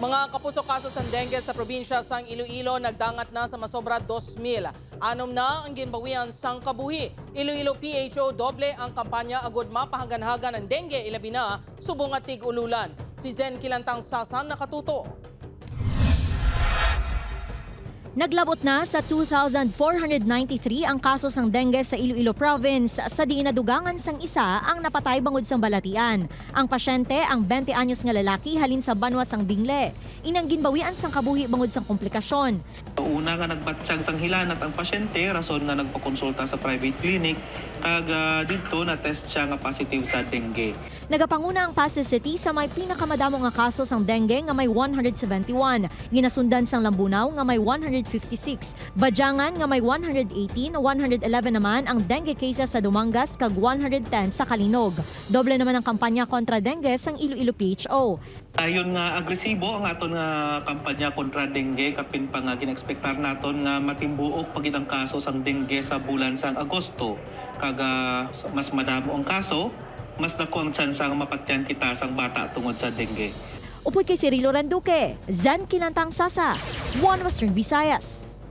Mga kapuso kaso sa dengue sa probinsya sang Iloilo nagdangat na sa masobra 2,000. Anom na ang ginbawian sang kabuhi. Iloilo PHO doble ang kampanya agud mapahaganhagan ng dengue ilabi na subong at tig-ululan. Si Zen Kilantang Sasan nakatuto. Naglabot na sa 2,493 ang kaso sang dengue sa Iloilo Province sa di inadugangan sang isa ang napatay bangod sang balatian. Ang pasyente ang 20 anyos nga lalaki halin sa banwa sang Bingle. Inang ginbawian sang kabuhi bangod sang komplikasyon. Una nga nagbatsyag sang hilanat ang pasyente, rason nga nagpakonsulta sa private clinic, kag ah, dito na test siya nga positive sa dengue. Nagapanguna ang Pasig City sa may pinakamadamo nga kaso sang dengue nga may 171, ginasundan sang Lambunaw nga may 156, Badyangan nga may 118, 111 naman ang dengue cases sa Dumangas kag 110 sa Kalinog. Doble naman ang kampanya kontra dengue sang Iloilo PHO. Ayon nga agresibo ang aton nga kampanya kontra dengue kapin pa nga ginekspektar naton nga matimbuok pagid ang kaso sang dengue sa bulan sang Agosto. Kag ah, mas madamo ang kaso, mas dako ang tsansa nga mapatyan kita sang bata tungod sa dengue. Upod kay Cirilo Randuque, Zan Kilantang Sasa, One Western Visayas.